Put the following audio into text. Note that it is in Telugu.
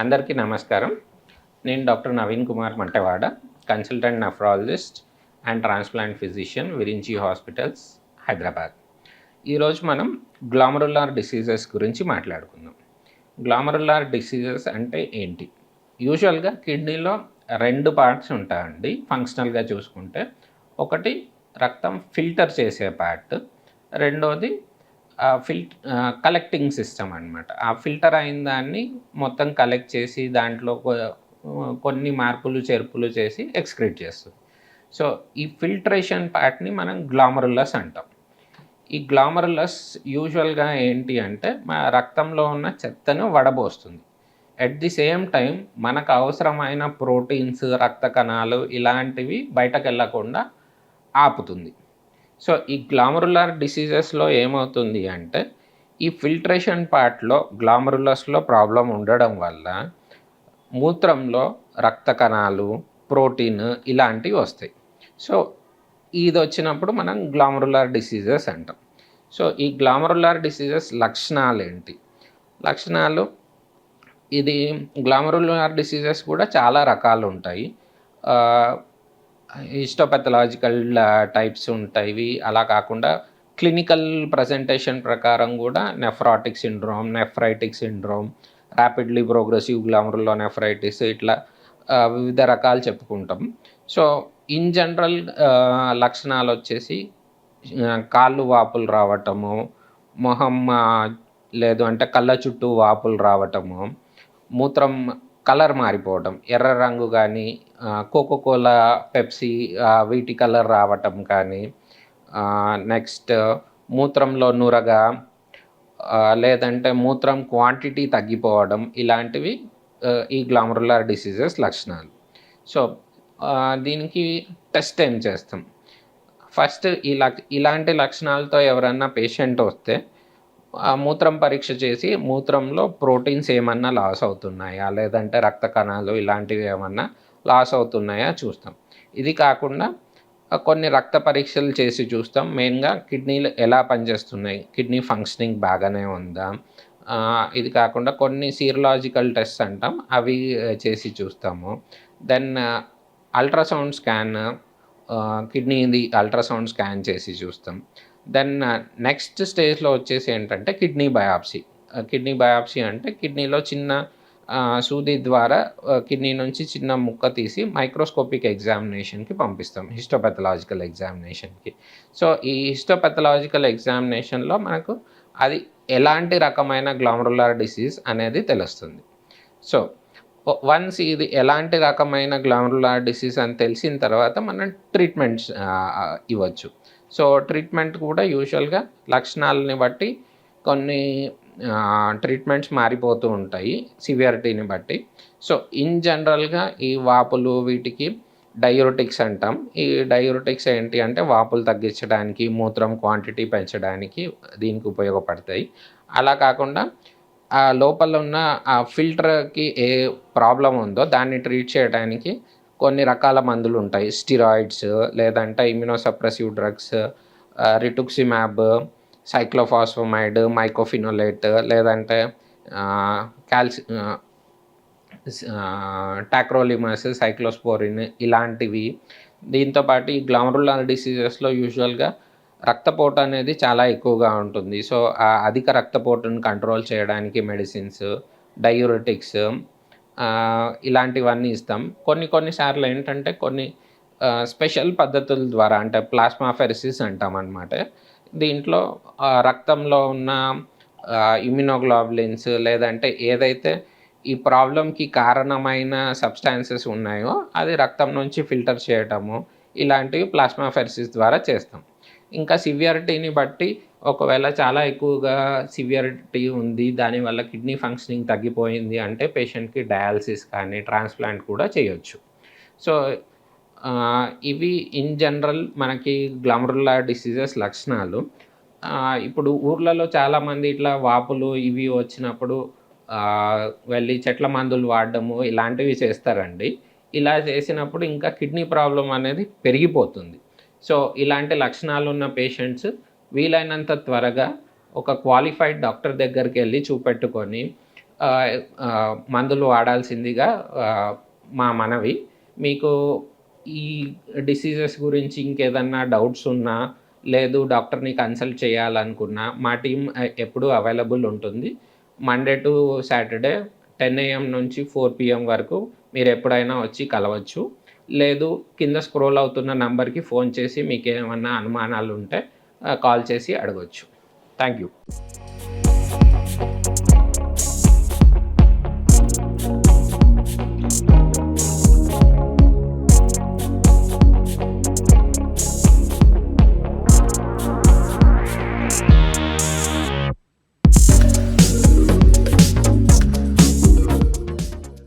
అందరికీ నమస్కారం. నేను doctor Naveen Kumar Mantawada consultant nephrologist and transplant physician Virinchi hospitals Hyderabad ఈరోజు మనం గ్లామరులార్ డిసీజెస్ గురించి మాట్లాడుకుందాం. గ్లామరులార్ డిసీజెస్ అంటే ఏంటి? యూజువల్గా కిడ్నీలో రెండు పార్ట్స్ ఉంటాయండి. ఫంక్షనల్గా చూసుకుంటే ఒకటి రక్తం ఫిల్టర్ చేసే పార్ట్ రెండోది ఫిల్ కలెక్టింగ్ సిస్టమ్ అనమాట ఆ ఫిల్టర్ అయిన దాన్ని మొత్తం కలెక్ట్ చేసి దాంట్లో కొన్ని మార్పులు చేర్పులు చేసి ఎక్స్క్రీట్ చేస్తుంది. సో ఈ ఫిల్ట్రేషన్ పార్ట్ని మనం గ్లామరులస్ అంటాం. ఈ గ్లామరులస్ యూజువల్గా ఏంటి అంటే మన రక్తంలో ఉన్న చెత్తను వడబోస్తుంది. అట్ ది సేమ్ టైం మనకు అవసరమైన ప్రోటీన్స్ రక్త కణాలు ఇలాంటివి బయటకు వెళ్ళకుండా ఆపుతుంది. సో ఈ గ్లామరులార్ డిసీజెస్లో ఏమవుతుంది అంటే ఈ ఫిల్ట్రేషన్ పార్ట్లో గ్లామరులస్లో ప్రాబ్లం ఉండడం వల్ల మూత్రంలో రక్త కణాలు ప్రోటీన్ ఇలాంటివి వస్తాయి. సో ఇది వచ్చినప్పుడు మనం గ్లామరులార్ డిసీజెస్ అంటాం. సో ఈ గ్లామరులార్ డిసీజెస్ లక్షణాలు ఏంటి? లక్షణాలు ఇది గ్లామరులార్ డిసీజెస్ కూడా చాలా రకాలు ఉంటాయి. హిస్టోపెథలాజికల్ టైప్స్ ఉంటాయి. అలా కాకుండా క్లినికల్ ప్రజెంటేషన్ ప్రకారం కూడా nephrotic syndrome nephritic syndrome rapidly progressive glomerulonephritis ఇట్లా వివిధ రకాలు చెప్పుకుంటాం. సో ఇన్ జనరల్ లక్షణాలు వచ్చేసి కాళ్ళు వాపులు రావటము మొహం లేదు అంటే కళ్ళ చుట్టూ వాపులు రావటము మూత్రం కలర్ మారిపోవడం ఎర్ర రంగు కానీ కోకోకోలా పెప్సీ వీటి కలర్ రావటం కానీ నెక్స్ట్ మూత్రంలో నురగా లేదంటే మూత్రం క్వాంటిటీ తగ్గిపోవడం ఇలాంటివి ఈ గ్లామరులర్ డిసీజెస్ లక్షణాలు. సో దీనికి టెస్ట్ ఏం చేస్తాం? ఫస్ట్ ఈ ఇలాంటి లక్షణాలతో ఎవరన్నా పేషెంట్ వస్తే ఆ మూత్రం పరీక్ష చేసి మూత్రంలో ప్రోటీన్స్ ఏమన్నా లాస్ అవుతున్నాయా? లేదంటే రక్త కణాలు ఇలాంటివి ఏమన్నా లాస్ అవుతున్నాయా చూస్తాం. ఇది కాకుండా కొన్ని రక్త పరీక్షలు చేసి చూస్తాం. మెయిన్గా కిడ్నీలు ఎలా పనిచేస్తున్నాయి? కిడ్నీ ఫంక్షనింగ్ బాగానే ఉందా? ఇది కాకుండా కొన్ని సీరలాజికల్ టెస్ట్ అంటాం. అవి చేసి చూస్తాము. దెన్ అల్ట్రాసౌండ్ స్కాన్ కిడ్నీది అల్ట్రాసౌండ్ స్కాన్ చేసి చూస్తాం. దెన్ నెక్స్ట్ స్టేజ్లో వచ్చేసి ఏంటంటే కిడ్నీ బయాప్సీ. కిడ్నీ బయాప్సీ అంటే కిడ్నీలో చిన్న సూది ద్వారా కిడ్నీ నుంచి చిన్న ముక్క తీసి మైక్రోస్కోపిక్ ఎగ్జామినేషన్కి పంపిస్తాం హిస్టోపెథలాజికల్ ఎగ్జామినేషన్కి. సో ఈ హిస్టోపెథలాజికల్ ఎగ్జామినేషన్లో మనకు అది ఎలాంటి రకమైన గ్లామరులర్ డిసీజ్ అనేది తెలుస్తుంది. సో వన్స్ ఇది ఎలాంటి రకమైన గ్లామరులర్ డిసీజ్ అని తెలిసిన తర్వాత మనం ట్రీట్మెంట్స్ ఇవ్వచ్చు. సో ట్రీట్మెంట్ కూడా యూజువల్గా లక్షణాలని బట్టి కొన్ని ట్రీట్మెంట్స్ మారిపోతూ ఉంటాయి సివియారిటీని బట్టి. సో ఇన్ జనరల్గా ఈ వాపులు వీటికి డయూరటిక్స్ అంటాం. ఈ డయూరటిక్స్ ఏంటి అంటే వాపులు తగ్గించడానికి మూత్రం క్వాంటిటీ పెంచడానికి దీనికి ఉపయోగపడతాయి. అలా కాకుండా ఆ లోపల ఉన్న ఆ ఫిల్టర్కి ఏ ప్రాబ్లం ఉందో దాన్ని ట్రీట్ చేయడానికి కొన్ని రకాల మందులు ఉంటాయి. స్టిరాయిడ్స్ లేదంటే immunosuppressive drugs rituximab cyclophosphamide mycophenolate లేదంటే కాల్సి టాక్రోలిమస్ సైక్లోస్పోరిన్ ఇలాంటివి. దీంతోపాటు ఈ గ్లామరులర్ డిసీజెస్లో యూజువల్గా రక్తపోటు అనేది చాలా ఎక్కువగా ఉంటుంది. సో ఆ అధిక రక్తపోటును కంట్రోల్ చేయడానికి మెడిసిన్స్ డయూరటిక్స్ ఇలాంటివన్నీ ఇస్తాం. కొన్ని కొన్నిసార్లు ఏంటంటే కొన్ని స్పెషల్ పద్ధతుల ద్వారా అంటే ప్లాస్మాఫెరసిస్ అంటాం అనమాట దీంట్లో రక్తంలో ఉన్న ఇమ్యునోగ్లోబులిన్స్ లేదంటే ఏదైతే ఈ ప్రాబ్లంకి కారణమైన సబ్స్టాన్సెస్ ఉన్నాయో అది రక్తం నుంచి ఫిల్టర్ చేయటము ఇలాంటివి ప్లాస్మాఫెరసిస్ ద్వారా చేస్తాం. ఇంకా సివియారిటీని బట్టి ఒకవేళ చాలా ఎక్కువగా సివియారిటీ ఉంది దానివల్ల కిడ్నీ ఫంక్షనింగ్ తగ్గిపోయింది అంటే పేషెంట్కి డయాలసిస్ కానీ ట్రాన్స్ప్లాంట్ కూడా చేయొచ్చు. సో ఇవి ఇన్ జనరల్ మనకి గ్లామరులా డిసీజెస్ లక్షణాలు. ఇప్పుడు ఊర్లలో చాలామంది ఇట్లా వాపులు ఇవి వచ్చినప్పుడు వెళ్ళి చెట్ల మందులు వాడడము ఇలాంటివి చేస్తారండి. ఇలా చేసినప్పుడు ఇంకా కిడ్నీ ప్రాబ్లం అనేది పెరిగిపోతుంది. సో ఇలాంటి లక్షణాలు ఉన్న పేషెంట్స్ వీలైనంత త్వరగా ఒక క్వాలిఫైడ్ డాక్టర్ దగ్గరికి వెళ్ళి చూపెట్టుకొని మందులు వాడాల్సిందిగా మా మనవి. మీకు ఈ డిసీజెస్ గురించి ఇంకేదన్నా డౌట్స్ ఉన్నా లేదు డాక్టర్ని కన్సల్ట్ చేయాలనుకున్నా మా టీం ఎప్పుడూ అవైలబుల్ ఉంటుంది. Monday to Saturday ten AM నుంచి ఫోర్ పిఎం వరకు మీరు ఎప్పుడైనా వచ్చి కలవచ్చు. లేదు కింద స్క్రోల్ అవుతున్న నంబర్కి ఫోన్ చేసి మీకు ఏమన్నా అనుమానాలు ఉంటే కాల్ చేసి అడగవచ్చు థ్యాంక్ యూ